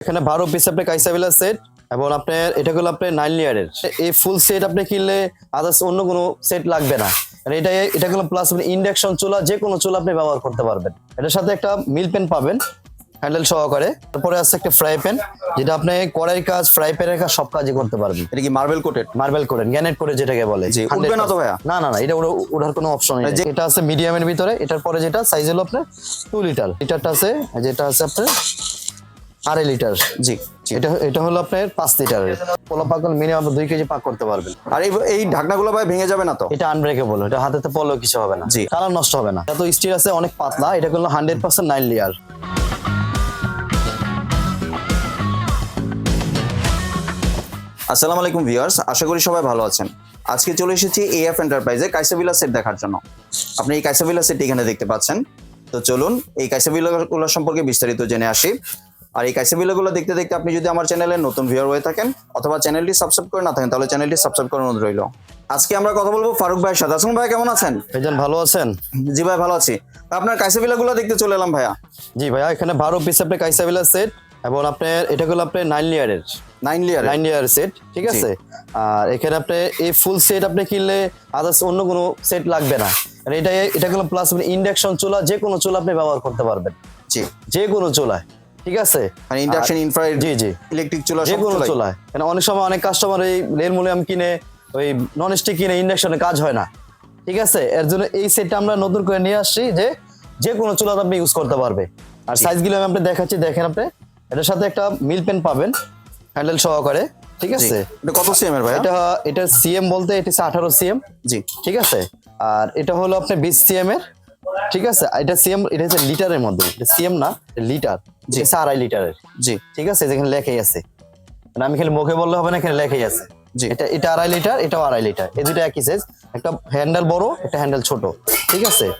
এখানে বারো পিস আপনার কাইসাবিলা সেট এবং আপনার এটা হলো আপনার নাইন লেয়ারের এই ফুল সেট আপনি কিনলে আদার্স অন্য কোনো সেট লাগবে না। এটা এটা হলো প্লাস আপনি ইন্ডাকশন চুলা যে কোনো চুলা আপনি ব্যবহার করতে পারবেন। এটার সাথে একটা মিল পেন পাবেন হ্যান্ডেল সহকারে। তারপরে আছে একটা ফ্রাই প্যান যেটা আপনি কড়াই কাজ ফ্রাই প্যানের কাজ সব কাজই করতে পারবেন। এটা কি মার্বেল কোটেড মার্বেল করেন গ্যানেট করে যেটাকে বলে। জি, উঠবে না তো ভাইয়া? না না না এটা ওরা- ওঠার কোনো অপশন নেই। যে- এটা আছে মিডিয়ামের ভিতরে এটার পরে যেটা সাইজ হলো আপনার টু লিটার লিটারটা আছে যেটা আছে আপনার আড়াই লিটার। জি। এটা এটা হলো আপনার পাঁচ লিটারের। পোলা পাকল মিনিমাম দুই কেজি পাক করতে পারবেন। আর এই এই ঢাকনাগুলো ভাই ভেঙে যাবে না তো? এটা আনব্রেকেবল এটা হাতেতে পড়লেও কিছু হবে না। জি। কালার নষ্ট হবে না। এত স্টিল আছে অনেক পাতলা এটা করল হান্ড্রেড পার্সেন্ট নাইন লিয়ার আসসালামু আলাইকুম ভিউয়ার্স আশা করি সবাই ভালো আছেন। আজকে চলে এসেছি এএফ এন্টারপ্রাইজে কাইসাবিলা সেট দেখার জন্য। আপনি এই কাইসাবিলা সেট এখানে দেখতে পাচ্ছেন। তো চলুন এই কাইসাবিলাগুলো সম্পর্কে বিস্তারিত জেনে আসি। আর এই কাইসাবিলাগুলো দেখতে দেখতে আপনি যদি আমার চ্যানেলে নতুন ভিউয়ার হয়ে থাকেন অথবা চ্যানেলটি সাবস্ক্রাইব করে না থাকেন তাহলে চ্যানেলটি সাবস্ক্রাইব করার অনুরোধ রইল। আজকে আমরা কথা বলব ফারুক ভাইয়ের সাথে। আসুন ভাই কেমন আছেন? ভাইজান ভালো আছেন? জি ভাই ভালো আছি। আপনার কাইসাবিলাগুলো দেখতে চলে এলাম ভাইয়া। জি ভাইয়া এখানে বারো পিস আপনার কাইসাবিলা সেট এবং আপনার এটা হলো আপনার nine লিয়ারের nine layer nine layer set ঠিক আছে? আর এখানে আপনি এই ফুল সেট আপনি কিনলে আদার্স অন্য কোনো সেট লাগবে না। আর এটা এটা হলো প্লাস আপনি ইন্ডাকশন চুলা যে কোনো চুলা আপনি ব্যবহার করতে পারবেন। জি। যে কোনো চুলায়। ঠিক আছে? মানে ইন্ডাকশন ইনফ্রারেড জি জি। ইলেকট্রিক চুলা সব? চুলায় কেন অনেক সময় অনেক কাস্টমার এই রেলমুলিয়াম কিনে ওই নন স্টিক কিনে ইন্ডাকশনে কাজ হয় না। ঠিক আছে? এর জন্য এই সেটটা আমরা নতুন করে নিয়ে আসছি যে যে কোনো চুলাতে আপনি ইউজ করতে পারবে। আর সাইজগুলো আমি আপনি দেখাচ্ছি দেখেন আপনি। এটার সাথে একটা মিল পেন পাবেন হ্যান্ডেল সহকারে। ঠিক আছে? এটা কত সিএম এর ভাই এটা এটা সিএম বলতে এটা হচ্ছে আঠারো সিএম জি। ঠিক আছে? আর এটা হলো আপনার বিশ সিএম এর। ঠিক আছে? এটা সিএম এটা হচ্ছে লিটারের মধ্যে। সিএম না লিটার। জি। আড়াই লিটারের। জি। ঠিক আছে? যেখানে লেখাই আছে। মানে আমি খালি মুখে বললে হবে না এখানে লেখাই আছে। জি। এটা এটা আড়াই লিটার এটাও আড়াই লিটার। এই দুটো একই সাইজ একটা হ্যান্ডেল বড় একটা হ্যান্ডেল ছোট। ঠিক আছে?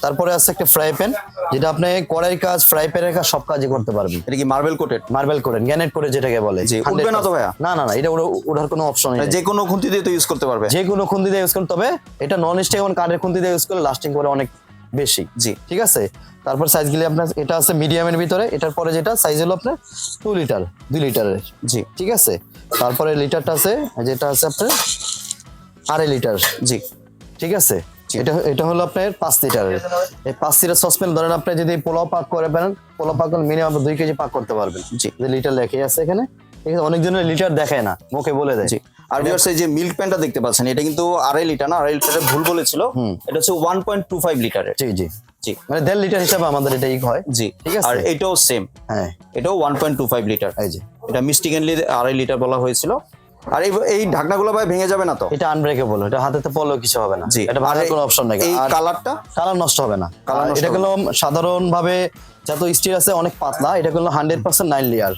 তারপরে আছে একটা ফ্রাই প্যান যেটা আপনি কড়াই কাজ ফ্রাই প্যানের কাজ সব কাজই করতে পারবেন। এটা কি মার্বেল কোটেড মার্বেল করেন গ্যানেট করে যেটাকে বলে। জি, উঠবে না তো ভাইয়া? না না না এটা ওরা- ওঠার কোনো অপশন নেই। যে কোনো খুন্তি দিয়ে তো ইউজ করতে পারবে। যে কোনো খুন্তি দিয়ে ইউজ করেন তবে এটা নন স্টিক এবং কাঠের খুন্তি দিয়ে ইউজ করলে লাস্টিং করে অনেক বেশি। জি ঠিক আছে? তারপর সাইজগুলি আপনার এটা আছে মিডিয়ামের ভিতরে এটার পরে যেটা সাইজ হলো আপনার টু লিটার দুই লিটারের জি ঠিক আছে? তারপরে লিটারটা আছে যেটা আছে আপনার আড়াই লিটার জি ঠিক আছে? এটা এটা হলো আপনার পাঁচ লিটারের এই পাঁচ লিটার সসপ্যান ধরেন আপনি যদি পোলাও পাক করে পারেন পোলাও পাক মিনিমাম দুই কেজি পাক করতে পারবেন। জি লিটার লেখে আছে এখানে ঠিক আছে অনেকজনের লিটার দেখায় না মুখে বলে দেয়। আর ভিউয়ার্স এই যে মিল্ক প্যানটা দেখতে পাচ্ছেন এটা কিন্তু আড়াই লিটার না আড়াই লিটারের ভুল বলেছিল। এটা হচ্ছে ওয়ান পয়েন্ট টু ফাইভ লিটারের। জি জি। জি। মানে দেড় লিটার হিসাবে আমাদের এটাই হয়। জি। ঠিক আছে। আর এটাও সেম হ্যাঁ। এটাও one point two five litre. এই যে। এটা মিস্টিকেনলি আড়াই লিটার বলা হয়েছিল। আর এই এই ঢাকনাগুলো ভাই ভেঙে যাবে না তো? এটা আনব্রেকেবল এটা হাতেতে পড়লেও কিছু হবে না। জি। এটা ভাঙার কোনো অপশন নেই। এই কালারটা কালার নষ্ট হবে না। আর এটা হবে হলো সাধারণ ভাবে যত স্টিল আছে অনেক পাতলা এটা হলো hundred percent nine layer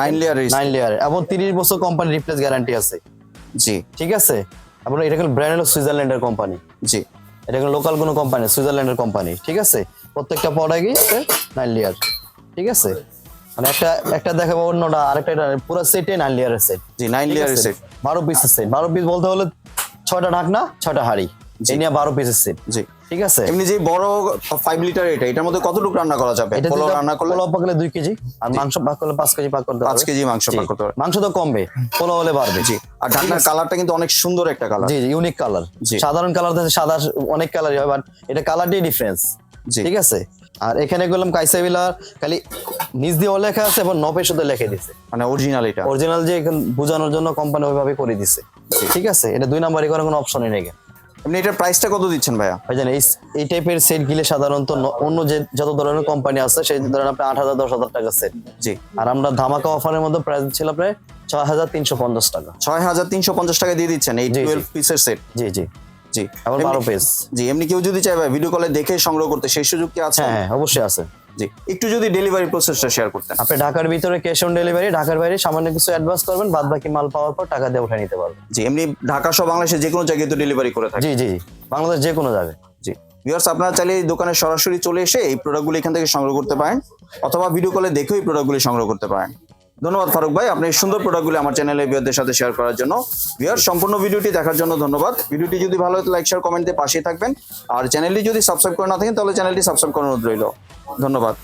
nine layer এবং তিরিশ বছর কোম্পানি রিপ্লেস গ্যারান্টি আছে। জি। ঠিক আছে? আপনার এটা হলো ব্র্যান্ড হলো সুইজারল্যান্ডের কোম্পানি জি। এটা হলো লোকাল কোনো কোম্পানি সুইজারল্যান্ডের কোম্পানি ঠিক আছে? প্রত্যেকটা প্রোডাক্টই নাইন লেয়ার ঠিক আছে? মানে একটা একটা দেখাবো অন্যটা আরেকটা এটা পুরো সেটে নাইন লেয়ারের সেট জি নাইন লেয়ারের সেট বারো পিসের সেট বারো পিস বলতে হলে ছয়টা ঢাকনা ছয়টা হাড়ি। এই নিয়ে বারো পিসের সেট জি। ঠিক আছে? এমনি যে বড় ফাইভ লিটার এটা এটার মধ্যে কতটুকু রান্না করা যাবে? পোলাও রান্না করলে? পোলাও পাকলে দুই কেজি আর মাংস পাক করলে পাঁচ কেজি পাক করতে পাঁচ কেজি মাংস পাক করতে মাংস তো কমবে পোলাও হলে বাড়বে। জি। আর ঢাকনার কালারটা কিন্তু অনেক সুন্দর একটা কালার জি ইউনিক কালার সাধারণ কালার থেকে সাদা অনেক কালারই হয় বাট এটা কালারটাই ডিফারেন্স জি। ঠিক আছে? আর এখানে গেলাম কাইসাবিলার খালি নিচ দিয়ে লেখা আছে এবং নপের সাথে লিখে দিছে। মানে অরিজিনাল এটা। অরিজিনাল যে এখানে বোঝানোর জন্য কোম্পানি ওইভাবে করে দিছে। ঠিক আছে? এটা দুই নাম্বারই করার কোনো অপশনই নেই। এমনি এটার প্রাইসটা কত দিচ্ছেন ভাইয়া? ভাইজান এই এই টাইপের সেট গিলে সাধারণত অন্য যে যত ধরনের কোম্পানি আছে সেই ধরেন আপনি আট হাজার দশ হাজার টাকা সেট জি। আর আমরা ধামাকা অফারের মধ্যে প্রাইস ছিল প্রায় ছয় হাজার তিনশো পঞ্চাশ টাকা। ছয় হাজার তিনশো পঞ্চাশ টাকা দিয়ে দিচ্ছেন এই। টুয়েলভ পিসের সেট জি জি। জি। আবার বারো পিস জি এমনি কেউ যদি চাই ভাই ভিডিও কলে দেখে সংগ্রহ করতে সেই সুযোগ কি আছে? হ্যাঁ হ্যাঁ অবশ্যই আছে। জি। একটু যদি ডেলিভারি প্রসেসটা শেয়ার করতেন। আপনি ঢাকার ভিতরে ক্যাশ অন ডেলিভারি ঢাকার বাইরে সামান্য কিছু অ্যাডভান্স করবেন বাদ বাকি মাল পাওয়ার পর টাকা দিয়ে উঠে নিতে পারবেন। জি এমনি ঢাকা সহ বাংলাদেশে যে কোনো জায়গায় তো ডেলিভারি করে থাকে জি জি বাংলাদেশ যে কোনো জায়গায়। জি। ভিউয়ার্স আপনারা চাইলে এই দোকানে সরাসরি চলে এসে এই প্রোডাক্টগুলো এখান থেকে সংগ্রহ করতে পারেন অথবা ভিডিও কলে দেখেও এই প্রোডাক্টগুলি সংগ্রহ করতে পারেন। ধন্যবাদ ফারুক ভাই আপনি এই সুন্দর প্রোডাক্টগুলি আমার চ্যানেলে ভিউয়ারদের সাথে শেয়ার করার জন্য। ভিউয়ার সম্পূর্ণ ভিডিওটি দেখার জন্য ধন্যবাদ। ভিডিওটি যদি ভালো হয় লাইক শেয়ার কমেন্টে পাশে থাকবেন। আর চ্যানেলটি যদি সাবস্ক্রাইব করে না থাকেন তাহলে চ্যানেলটি সাবস্ক্রাইব অনুরোধ রইল। ধন্যবাদ।